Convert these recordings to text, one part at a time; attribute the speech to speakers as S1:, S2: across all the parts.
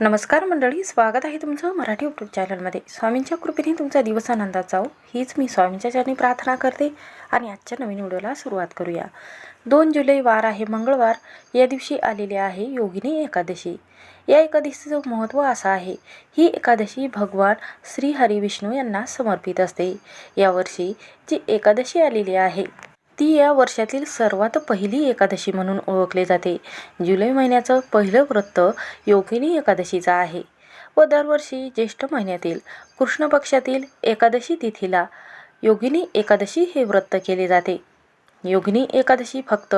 S1: नमस्कार मंडळी स्वागत आहे तुमचं मराठी यूट्यूब चॅनलमध्ये स्वामींच्या कृपेने तुमचा दिवस आनंदात जाओ हीच मी स्वामींच्या चरणी प्रार्थना करते आणि आजच्या नवीन व्हिडिओला सुरुवात करूया. दोन जुलै वार आहे मंगळवार. या दिवशी आलेली आहे योगिनी एकादशी. या एकादशीचं महत्त्व असं आहे ही एकादशी भगवान श्री हरिविष्णू यांना समर्पित असते. यावर्षी जी एकादशी आलेली आहे ती या वर्षातील सर्वात पहिली एकादशी म्हणून ओळखली जाते. जुलै महिन्याचं पहिलं व्रत योगिनी एकादशीचं आहे व दरवर्षी ज्येष्ठ महिन्यातील कृष्ण पक्षातील एकादशी तिथीला योगिनी एकादशी हे व्रत केले जाते. योगिनी एकादशी फक्त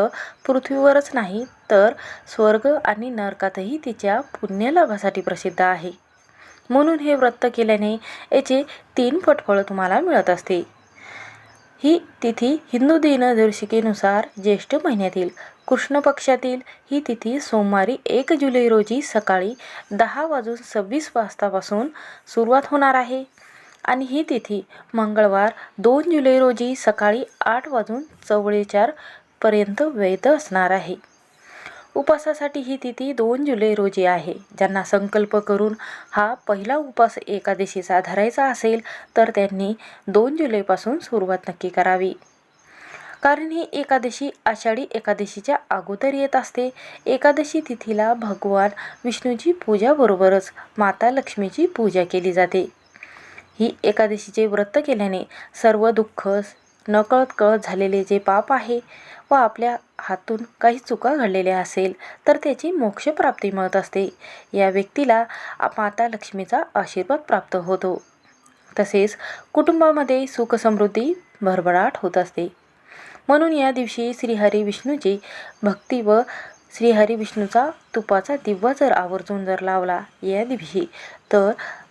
S1: पृथ्वीवरच नाही तर स्वर्ग आणि नरकातही तिच्या पुण्यलाभासाठी प्रसिद्ध आहे. म्हणून हे व्रत केल्याने याचे तीन पटफळ तुम्हाला मिळत असते. ही तिथी हिंदू दिनदर्शिकेनुसार ज्येष्ठ महिन्यातील कृष्ण पक्षातील ही तिथी सोमवारी एक जुलै रोजी सकाळी दहा वाजून सव्वीस वाजतापासून सुरुवात होणार आहे. आणि ही तिथी मंगळवार दोन जुलै रोजी सकाळी आठ वाजून चव्वेचाळपर्यंत वैध असणार आहे. उपासासाठी ही तिथी दोन जुलै रोजी आहे. ज्यांना संकल्प करून हा पहिला उपास एकादशीचा धरायचा असेल तर त्यांनी दोन जुलैपासून सुरुवात नक्की करावी. कारण ही एकादशी आषाढी एकादशीच्या अगोदर येत असते. एकादशी तिथीला भगवान विष्णूची पूजाबरोबरच माता लक्ष्मीची पूजा केली जाते. ही एकादशीचे व्रत केल्याने सर्व दुःख नकळत कळत झालेले जे पाप आहे व आपल्या हातून काही चुका घडलेल्या असेल तर त्याची मोक्षप्राप्ती मिळत असते. या व्यक्तीला माता लक्ष्मीचा आशीर्वाद प्राप्त होतो. तसेच कुटुंबामध्ये सुखसमृद्धी भरभराट होत असते. म्हणून या दिवशी श्रीहरी विष्णूची भक्ती व श्रीहरी विष्णूचा तुपाचा दिवा जर आवर्जून जर लावला या दिवशी तर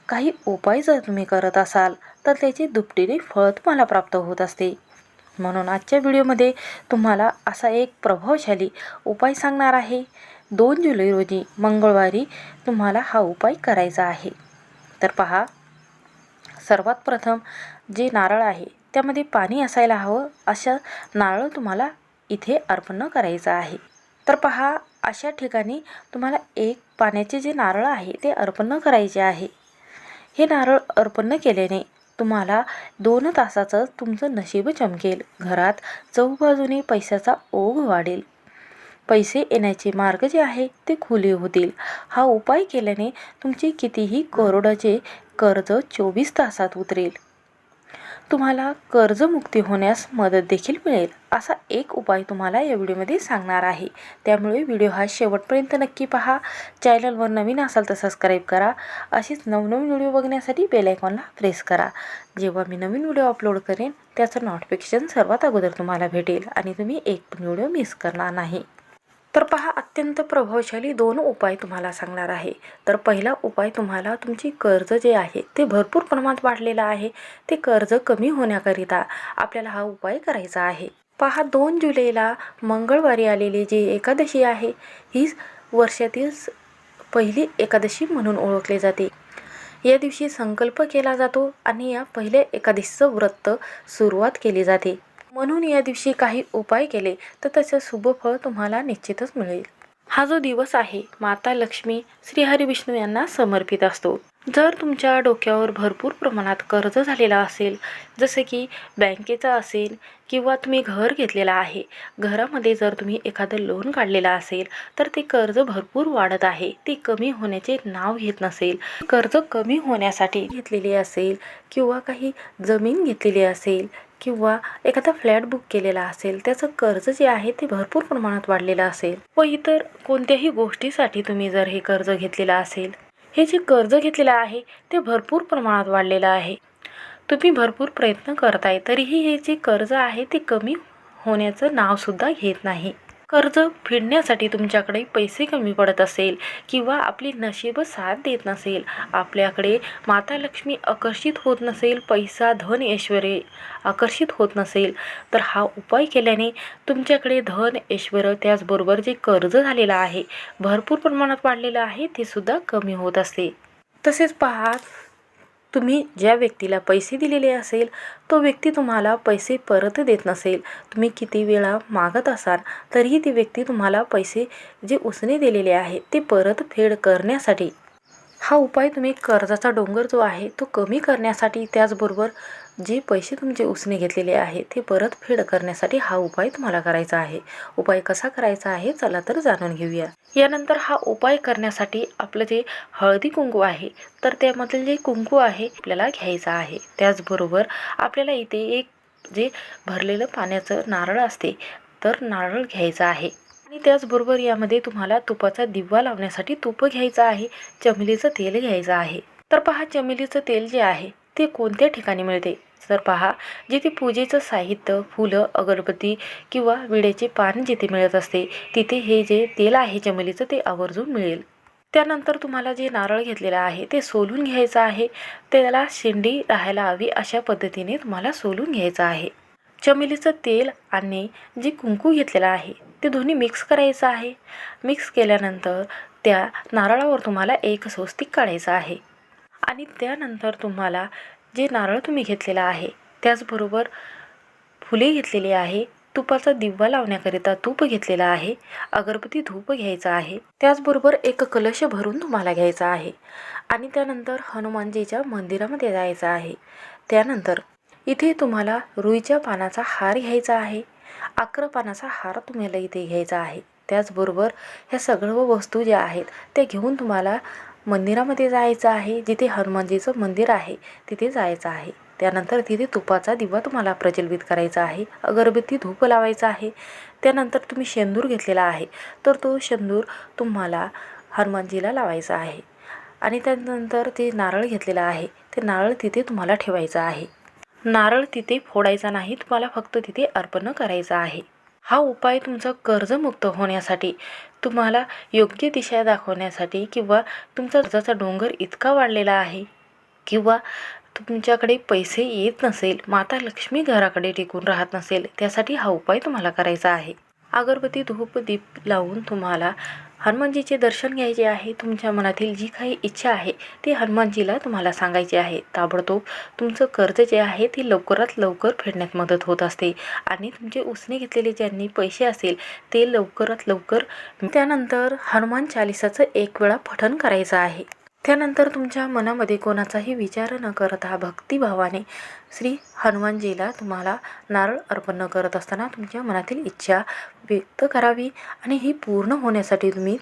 S1: काही उपाय जर तुम्ही करत असाल तर त्याचे दुपटीने फळ तुम्हाला प्राप्त होत असते. म्हणून आजच्या व्हिडिओमध्ये तुम्हाला असा एक प्रभावशाली उपाय सांगणार आहे. दोन जुलै रोजी मंगळवारी तुम्हाला हा उपाय करायचा आहे. तर पहा सर्वात प्रथम जे नारळ आहे त्यामध्ये पाणी असायला हवं अशा नारळ तुम्हाला इथे अर्पण करायचं आहे. तर पहा अशा ठिकाणी तुम्हाला एक पाण्याचे जे नारळ आहे ते अर्पण करायचे आहे. हे नारळ अर्पण केल्याने तुम्हाला दोन तासाचं तुमचं नशीब चमकेल. घरात चौबाजूने पैशाचा ओघ वाढेल. पैसे येण्याचे मार्ग जे आहे ते खुले होतील. हा उपाय केल्याने तुमचे कितीही करोडाचे कर्ज चोवीस तासात उतरेल. तुम्हाला कर्जमुक्ती होण्यास मदत देखील मिळेल असा एक उपाय तुम्हाला या व्हिडिओमध्ये सांगणार आहे. त्यामुळे व्हिडिओ हा शेवटपर्यंत नक्की पहा. चॅनलवर नवीन असाल तर सबस्क्राईब करा. असेच नवनवीन व्हिडिओ बघण्यासाठी बेलायकॉनला प्रेस करा. जेव्हा मी नवीन व्हिडिओ अपलोड करेन त्याचं नोटिफिकेशन सर्वात अगोदर तुम्हाला भेटेल आणि तुम्ही एक पण व्हिडिओ मिस करणार नाही. तर पहा अत्यंत प्रभावशाली दोन उपाय तुम्हाला सांगणार आहे. तर पहिला उपाय तुम्हाला तुमची कर्ज जे आहे ते भरपूर प्रमाणात वाढलेलं आहे. ते कर्ज कमी होण्याकरिता आपल्याला हा उपाय करायचा आहे. पहा दोन जुलैला मंगळवारी आलेली जी एकादशी आहे ही वर्षातील पहिली एकादशी म्हणून ओळखली जाते. या दिवशी संकल्प केला जातो आणि या पहिल्या एकादशीचं व्रत सुरुवात केली जाते. म्हणून या दिवशी काही उपाय केले तर त्याचं शुभफळ तुम्हाला निश्चितच मिळेल. हा जो दिवस आहे माता लक्ष्मी श्रीहरी विष्णू यांना समर्पित असतो. जर तुमच्या डोक्यावर भरपूर प्रमाणात कर्ज झालेला असेल जसे की बँकेचा असेल किंवा तुम्ही घर घेतलेलं आहे घरामध्ये जर तुम्ही एखादं लोन काढलेलं असेल तर ते कर्ज भरपूर वाढत आहे. ते कमी होण्याचे नाव घेत नसेल. कर्ज कमी होण्यासाठी घेतलेली असेल किंवा काही जमीन घेतलेली असेल किंवा एखादा फ्लॅट बुक केलेला असेल त्याचं कर्ज जे आहे ते भरपूर प्रमाणात वाढलेलं असेल व इतर कोणत्याही गोष्टीसाठी तुम्ही जर हे कर्ज घेतलेलं असेल हे जे कर्ज घेतलेलं आहे ते भरपूर प्रमाणात वाढलेलं आहे. तुम्ही भरपूर प्रयत्न करताय तरीही हे जे कर्ज आहे ते कमी होण्याचं नावसुद्धा घेत नाही. कर्ज फेडण्यासाठी तुमच्याकडे पैसे कमी पडत असेल किंवा आपली नशीब साथ देत नसेल आपल्याकडे माता लक्ष्मी आकर्षित होत नसेल पैसा धन ऐश्वर आकर्षित होत नसेल तर हा उपाय केल्याने तुमच्याकडे धन ऐश्वर त्याचबरोबर जे कर्ज झालेलं आहे भरपूर प्रमाणात वाढलेलं आहे ते सुद्धा कमी होत असते. तसेच पहा तुम्ही ज्या व्यक्तीला पैसे दिलेले असेल तो व्यक्ती तुम्हाला पैसे परत देत नसेल. तुम्ही किती वेळा मागत असाल तरीही ती व्यक्ती तुम्हाला पैसे जे उसने दिलेले आहे ते परत फेड करण्यासाठी हा उपाय तुम्ही कर्जाचा डोंगर जो आहे तो कमी करण्यासाठी त्याचबरोबर जे पैसे तुमचे उसने घेतलेले आहे ते परतफेड करण्यासाठी हा उपाय तुम्हाला करायचा आहे. उपाय कसा करायचा आहे चला तर जाणून घेऊया. यानंतर हा उपाय करण्यासाठी आपलं जे हळदी कुंकू आहे तर त्यामधलं जे कुंकू आहे आपल्याला घ्यायचा आहे. त्याचबरोबर आपल्याला इथे एक जे भरलेलं पाण्याचं नारळ असते तर नारळ घ्यायचं आहे. आणि त्याचबरोबर यामध्ये तुम्हाला तुपाचा दिवा लावण्यासाठी तूप घ्यायचं आहे चमेलीचं तेल घ्यायचं आहे. तर पहा चमेलीचं तेल जे आहे ते कोणत्या ठिकाणी मिळते? तर पहा जिथे पूजेचं साहित्य फुलं अगरबत्ती किंवा विड्याचे पान जिथे मिळत असते तिथे हे जे तेल आहे चमेलीचं ते आवर्जून मिळेल. त्यानंतर तुम्हाला जे नारळ घेतलेलं आहे ते सोलून घ्यायचं आहे. त्याला शेंडी राहायला हवी अशा पद्धतीने तुम्हाला सोलून घ्यायचं आहे. चमेलीचं तेल आणि जे कुंकू घेतलेलं आहे ते दोन्ही मिक्स करायचं आहे. मिक्स केल्यानंतर त्या नारळावर तुम्हाला एक स्वस्तिक काढायचं आहे. आणि त्यानंतर तुम्हाला जे नारळ तुम्ही घेतलेलं आहे त्याचबरोबर फुले घेतलेली आहे तुपाचा दिवा लावण्याकरिता तूप घेतलेला आहे अगरबत्ती धूप घ्यायचा आहे त्याचबरोबर एक कलश भरून तुम्हाला घ्यायचा आहे. आणि त्यानंतर हनुमानजीच्या मंदिरामध्ये जायचं आहे. त्यानंतर इथे तुम्हाला रुईच्या पानाचा हार घ्यायचा आहे. अकरा पानाचा हार तुम्हाला इथे घ्यायचा आहे. त्याचबरोबर ह्या सगळं वस्तू ज्या आहेत त्या घेऊन तुम्हाला मंदिरामध्ये जायचं आहे. जिथे हनुमानजीचं मंदिर आहे तिथे जायचं आहे. त्यानंतर तिथे तुपाचा दिवा तुम्हाला प्रज्वलित करायचा आहे. अगरबत्ती धूप लावायचा आहे. त्यानंतर तुम्ही शेंदूर घेतलेला आहे. तर तो शेंदूर तुम्हाला हनुमानजीला लावायचा आहे. आणि त्यानंतर ते नारळ घेतलेलं आहे. ते नारळ तिथे तुम्हाला ठेवायचं आहे. नारळ तिथे फोडायचा नाही तुम्हाला फक्त तिथे अर्पण करायचं आहे. हा उपाय तुमचं कर्जमुक्त होण्यासाठी तुम्हाला योग्य दिशा दाखवण्यासाठी किंवा तुमचा कर्जाचा डोंगर इतका वाढलेला आहे किंवा तुमच्याकडे पैसे येत नसेल माता लक्ष्मी घराकडे टिकून राहत नसेल त्यासाठी हा उपाय तुम्हाला करायचा आहे. अगरबत्ती धूप दीप लावून तुम्हाला हनुमानजीचे दर्शन घ्यायचे आहे. तुमच्या मनातील जी काही इच्छा आहे ती हनुमानजीला तुम्हाला सांगायची आहे. ताबडतोब तुमचं कर्ज जे आहे ते लवकरात लवकर फेडण्यात मदत होत असते. आणि तुमचे उसने घेतलेले ज्यांनी पैसे असेल ते लवकरात लवकर त्यानंतर हनुमान चालिसाचं एक वेळा पठण करायचं आहे. त्यानंतर तुमच्या मनामध्ये कोणाचाही विचार न करता भक्तिभावाने श्री हनुमानजीला तुम्हाला नारळ अर्पण करत असताना तुमच्या मनातील इच्छा व्यक्त करावी आणि ही पूर्ण होण्यासाठी तुम्ही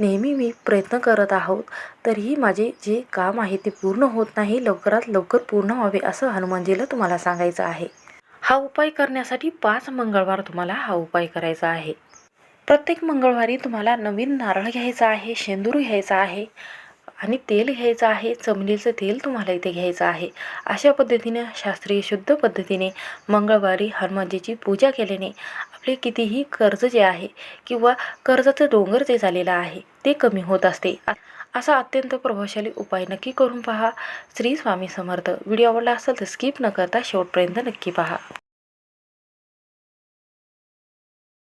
S1: नेहमी मी प्रयत्न करत आहोत. तरीही माझे जे काम आहे ते पूर्ण होत नाही. लवकरात लवकर पूर्ण व्हावे असं हनुमानजीला तुम्हाला सांगायचं आहे. हा उपाय करण्यासाठी पाच मंगळवार तुम्हाला हा उपाय करायचा आहे. प्रत्येक मंगळवारी तुम्हाला नवीन नारळ घ्यायचा आहे शेंदूर घ्यायचा आहे. आणि तेल घ्यायचं आहे चमलीचं तेल तुम्हाला इथे घ्यायचं आहे. अशा पद्धतीने शास्त्रीय शुद्ध पद्धतीने मंगळवारी हनुमानजीची पूजा केल्याने आपले कितीही कर्ज जे आहे किंवा कर्जाचं डोंगर जे झालेलं आहे ते कमी होत असते. असा अत्यंत प्रभावशाली उपाय नक्की करून पहा. श्री स्वामी समर्थ. व्हिडिओ आवडला असेल तर स्किप न करता शेवटपर्यंत नक्की पहा.